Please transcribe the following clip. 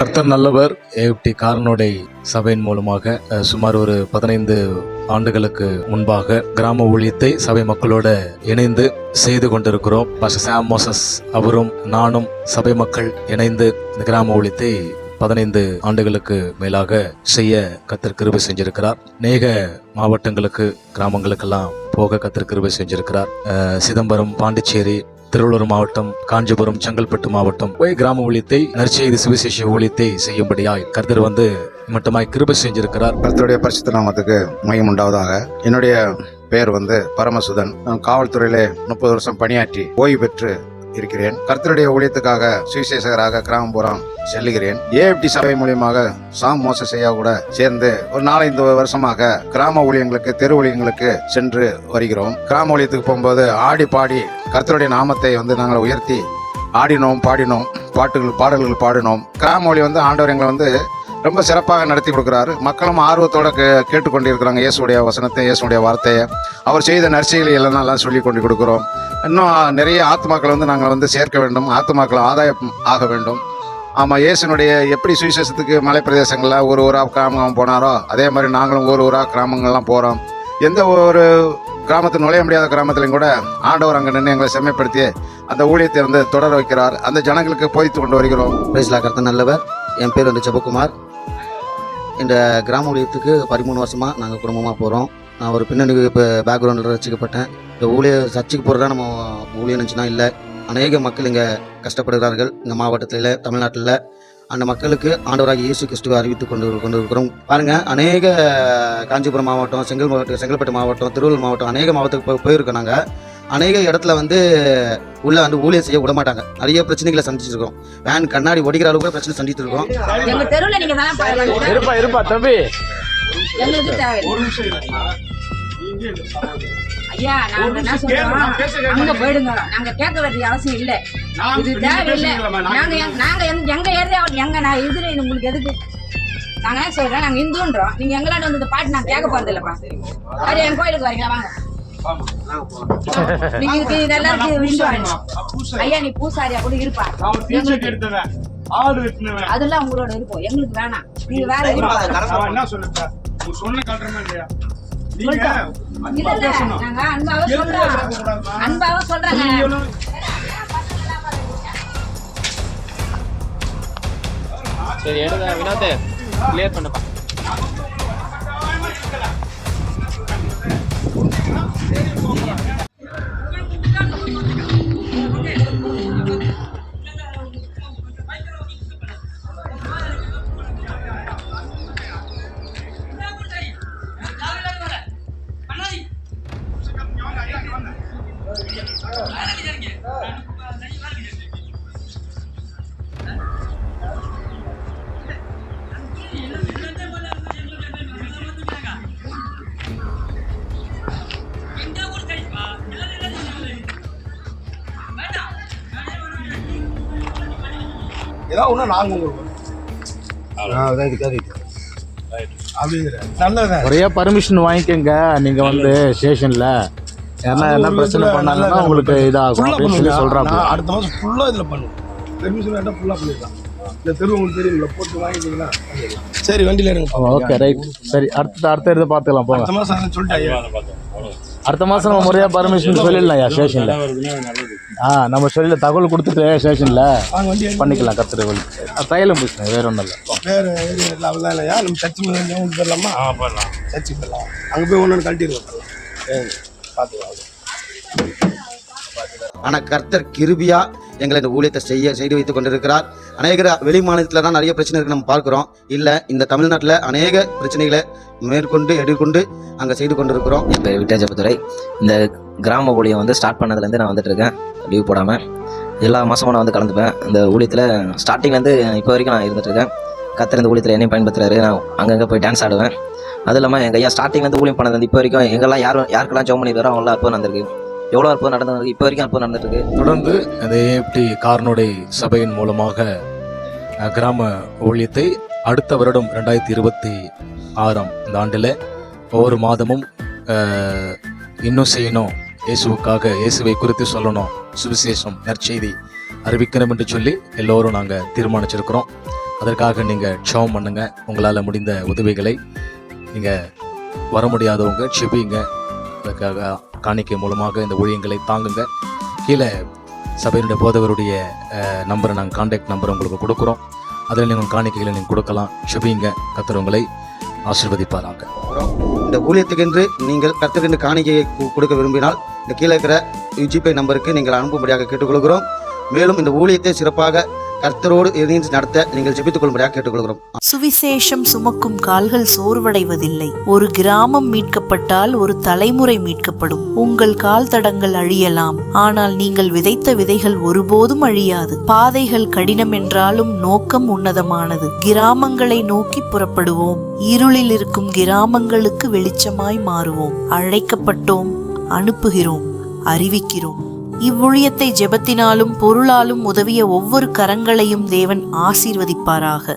கர்த்தர் நல்லவர். ஏஎப்டி கார்னோடை சபையின் மூலமாக சுமார் ஒரு பதினைந்து ஆண்டுகளுக்கு முன்பாக கிராம ஊழியத்தை சபை மக்களோட இணைந்து செய்து கொண்டிருக்கிறோம். பாஸ்டர் சாம் மோசஸ் அவரும் நானும் சபை மக்கள் இணைந்து இந்த கிராம ஊழியத்தை பதினைந்து ஆண்டுகளுக்கு மேலாக செய்ய கத்தர் கிருபை செஞ்சிருக்கிறார். நேக மாவட்டங்களுக்கு கிராமங்களுக்கெல்லாம் போக கத்தர் கிருபை செஞ்சிருக்கிறார். சிதம்பரம் பாண்டிச்சேரி திருவள்ளூர் மாவட்டம் காஞ்சிபுரம் செங்கல்பட்டு மாவட்டம். போய் கிராம ஊழியத்தை நற்செய்தி சுவிசேஷ ஊழியத்தை செய்யும்படியாய் கர்த்தர் வந்து மட்டுமாய் கிருப செஞ்சிருக்கிறார். கர்த்தருடைய பரிசுத்த நாமத்துக்கு மையம் உண்டாவதாக. என்னுடைய பெயர் வந்து பரமசுதன். நான் காவல்துறையிலே முப்பது வருஷம் பணியாற்றி ஓய்வு பெற்று இருக்கிறேன். கர்த்தருடைய ஊழியத்துக்காக சுவிசேஷகராக கிராமபுரம் செல்லுகிறேன். ஏஎப்டி சபை மூலியமாக சாம் மோசசையா கூட சேர்ந்து ஒரு நாலஞ்சு வருஷமாக கிராம ஊழியங்களுக்கு தெரு ஊழியங்களுக்கு சென்று வருகிறோம். கிராம ஊழியத்துக்கு போகும்போது ஆடி பாடி கர்த்தருடைய நாமத்தை வந்து நாங்கள் உயர்த்தி ஆடினோம் பாடினோம் பாட்டுகள் பாடல்கள் பாடினோம். கிராம மொழி வந்து ஆண்டவர் எங்களை வந்து ரொம்ப சிறப்பாக நடத்தி கொடுக்குறாரு. மக்களும் ஆர்வத்தோட கே கேட்டுக்கொண்டிருக்கிறாங்க. இயேசுடைய வசனத்தை இயேசுடைய வார்த்தையை. அவர் செய்த நற்செய்களை எல்லாம் எல்லாம் சொல்லி கொண்டு கொடுக்குறோம். இன்னும் நிறைய ஆத்மாக்களை வந்து நாங்கள் வந்து சேர்க்க வேண்டும். ஆத்மாக்கள் ஆதாயம் ஆக வேண்டும். ஆமாம் இயேசுனுடைய எப்படி சுவிசேஷத்துக்கு மலை பிரதேசங்களில் ஒரு ஊராக கிராமம் போனாரோ அதே மாதிரி நாங்களும் ஒரு ஊராக கிராமங்கள்லாம் போகிறோம் எந்த ஒரு கிராமத்தில் நுழைய முடியாத கிராமத்திலையும் கூட ஆண்டவர் அங்கே நின்று எங்களை செம்மைப்படுத்தி அந்த ஊழியத்தை வந்து தொடர வைக்கிறார். அந்த ஜனங்களுக்கு போதித்து கொண்டு வருகிறோம். பிரைஸ்லா கருத்து நல்லவர். என் பேர் வந்து ஜெபக்குமார் இந்த கிராம ஊழியத்துக்கு பதிமூணு வருஷமாக நாங்கள் குடும்பமாக போகிறோம் நான் ஒரு பின்னணி இப்போ பேக்ரவுண்டில் ரசிக்கப்பட்டேன். இந்த ஊழிய சர்ச்சுக்கு போகிறதா நம்ம ஊழியம் இருந்துச்சுன்னா இல்லை. அநேக மக்கள் இங்கே கஷ்டப்படுகிறார்கள். இந்த மாவட்டத்தில் தமிழ்நாட்டில். அந்த மக்களுக்கு ஆண்டவராக இயேசு கிறிஸ்துவை அறிவித்து கொண்டு கொண்டு இருக்கிறோம் பாருங்க அநேக காஞ்சிபுரம் மாவட்டம் செங்கல் மாவட்டம் செங்கல்பட்டு மாவட்டம் திருவள்ளூர் மாவட்டம் அநேக மாவட்டத்துக்கு போய் போயிருக்கோம் நாங்கள் அநேக இடத்துல வந்து உள்ள வந்து ஊழியம் செய்ய விட மாட்டாங்க. நிறைய பிரச்சனைகளை சந்திச்சிருக்கோம் வேன் கண்ணாடி ஒடிக்கிற அளவுக்கு பிரச்சனை சந்தித்து இருக்கோம். எங்க தெருவுல நீங்க வேணா பாருங்க இருப்பா இருப்பா தம்பி. எங்களுக்கு தேவையில்லை. ஐயா நாங்க என்ன சொல்றோம் அங்க போயிடுங்க. நாங்க கேட்க வேண்டிய அவசியம் இல்ல. இது தேவையில்லை. நாங்க எங்க- நாங்க எங்க- நான் இதுல உங்களுக்கு எதுக்கு? நாங்க என்ன சொல்றோம்? நாங்க இந்துன்றோம். நீங்க எங்களாண்ட வந்து இந்த பாட்டு நாங்க கேட்க போறது இல்லப்பா. சரி என் கோயிலுக்கு வரீங்களா? வாங்க. ஐயா நீ பூசாரியா? கூட இருப்பா. அதெல்லாம் உங்களோட இருக்கும் எங்களுக்கு வேணாம். நீங்க வேற என்ன சொல்லுங்க சொன்ன கட்டுறமா இல்லையா? சொல்றாங்க. சரி எடுங்க வினோத் கிளியர் பண்ணுப்பா Yeah. ஒன்று நாங்கள் உங்களுக்கு அப்படிங்கிற ஒரே பர்மிஷன் வாங்கிக்கோங்க. நீங்க வந்து ஸ்டேஷன்ல ஏன்னா என்ன பிரச்சனை பண்ணாங்கன்னா உங்களுக்கு இதாகும் அப்படின்னு சொல்லி நான் அடுத்த மாதம் ஃபுல்லாக இதில் பண்ணுவோம் பெர்மிஷன் வேண்டாம் ஃபுல்லாக பண்ணிடலாம். இந்த தெரு உங்களுக்கு தெரியுங்களா போட்டு வாங்கிட்டீங்கன்னா பண்ணிடலாம். சரி வண்டியில் இருங்க. ஓகே ரைட் சரி அடுத்த அடுத்த இதை பார்த்துக்கலாம் போங்க அடுத்த மாதம் அதை சொல்லிட்டாங்க அடுத்த மாசம் நம்ம முறையா பர்மிஷன் சொல்லிடலாம் ஸ்டேஷன்ல ஆ நம்ம சொல்லி தகவல் கொடுத்துட்டு ஸ்டேஷன்ல. பண்ணிக்கலாம் கத்துற வழி. தைலம் பூசணும் வேற ஒன்றும் இல்லை. வேறு ஏரியா இல்லையா? நம்ம சர்ச்சு உங்களுக்கு போயிடலாமா? சர்ச்சுக்கு போயிடலாம். அங்கே போய் ஒன்று கழட்டிடுவோம். சரி பார்த்துக்கலாம் ஆனால் கர்த்தர் கிருபியா எங்களை இந்த ஊழியத்தை செய்ய செய்து வைத்துக் கொண்டிருக்கிறார். அநேக வெளி மாநிலத்தில் தான் நிறைய பிரச்சனை இருக்கு நம்ம பார்க்குறோம். இல்லை இந்த தமிழ்நாட்டில் அநேக பிரச்சனைகளை மேற்கொண்டு எதிர்கொண்டு அங்கே செய்து கொண்டிருக்கிறோம். என் பேர் விட்டாஜபத்துறை இந்த கிராம ஊழியம் வந்து ஸ்டார்ட் பண்ணதுலேருந்து நான் வந்துட்டு இருக்கேன் லீவ் போடாமல் எல்லா மாதமும் நான் வந்து கலந்துப்பேன். இந்த ஊழியத்தில் ஸ்டார்டிங்லேருந்து இப்போ வரைக்கும் நான் இருந்துகிட்ருக்கேன் இருக்கேன் இந்த ஊழியத்தில் என்னையும் பயன்படுத்துறாரு. நான் அங்கங்கே போய் டான்ஸ் ஆடுவேன். அது இல்லாமல் எங்கள் ஐயா ஸ்டார்டிங்லேருந்து ஊழியம் பண்ணது இப்போ வரைக்கும் எங்கெல்லாம் யாரும் யாருக்கெல்லாம் ஜோம் பண்ணிடுறோம் அவங்களாம் அற்புதம் நடந்திருக்கு. எவ்வளோ அற்புதம் நடந்திருக்கு இப்போ வரைக்கும் அற்புதம் நடந்துட்டு தொடர்ந்து அந்த ஏஎப்டி கார்னோடை சபையின் மூலமாக கிராம ஊழியத்தை அடுத்த வருடம் ரெண்டாயிரத்தி இருபத்தி ஆறாம் இந்த ஆண்டில் ஒவ்வொரு மாதமும் இன்னும் செய்யணும் இயேசுவுக்காக இயேசுவை குறித்து சொல்லணும். சுவிசேஷம் நற்செய்தி அறிவிக்கணும் என்று சொல்லி எல்லோரும் நாங்கள் தீர்மானிச்சிருக்கிறோம். அதற்காக நீங்கள் ஷவம் பண்ணுங்கள் உங்களால் முடிந்த உதவிகளை நீங்கள் வர முடியாதவங்க செபிங்க அதுக்காக காணிக்கை மூலமாக இந்த ஊழியங்களை தாங்குங்க. கீழே சபையினுடைய போதவருடைய நம்பரை நாங்கள் காண்டாக்ட் நம்பர் உங்களுக்கு கொடுக்குறோம். அதில் நீங்கள் காணிக்கைகளை நீங்கள் கொடுக்கலாம். செபிங்க கத்துறவங்களை ஆசிர்வதிப்பாராங்க இந்த ஊழியத்துக்கென்று நீங்கள் கத்துக்கென்று காணிக்கையை கொடுக்க விரும்பினால் இந்த கீழே இருக்கிற ஜிபே நம்பருக்கு நீங்கள் அனுப்பும்படியாக கேட்டுக்கொள்கிறோம். மேலும் இந்த ஊழியத்தை சிறப்பாக கர்த்தரோடு இணைந்து நடத்த நீங்கள் ஜெபித்துக் கொள்ளும்படியாக கேட்டுக்கொள்கிறோம். சுவிசேஷம் சுமக்கும் கால்கள் சோர்வடைவதில்லை. ஒரு கிராமம் மீட்கப்பட்டால் ஒரு தலைமுறை மீட்கப்படும். உங்கள் கால் தடங்கள் அழியலாம். ஆனால் நீங்கள் விதைத்த விதைகள் ஒருபோதும் அழியாது. பாதைகள் கடினம் என்றாலும் நோக்கம் உன்னதமானது. கிராமங்களை நோக்கி புறப்படுவோம். இருளில் இருக்கும் கிராமங்களுக்கு வெளிச்சமாய் மாறுவோம். அழைக்கப்பட்டோம். அனுப்புகிறோம் அறிவிக்கிறோம். இவ்வூழியத்தை ஜெபத்தினாலும் பொருளாலும் உதவிய ஒவ்வொரு கரங்களையும் தேவன் ஆசீர்வதிப்பாராக.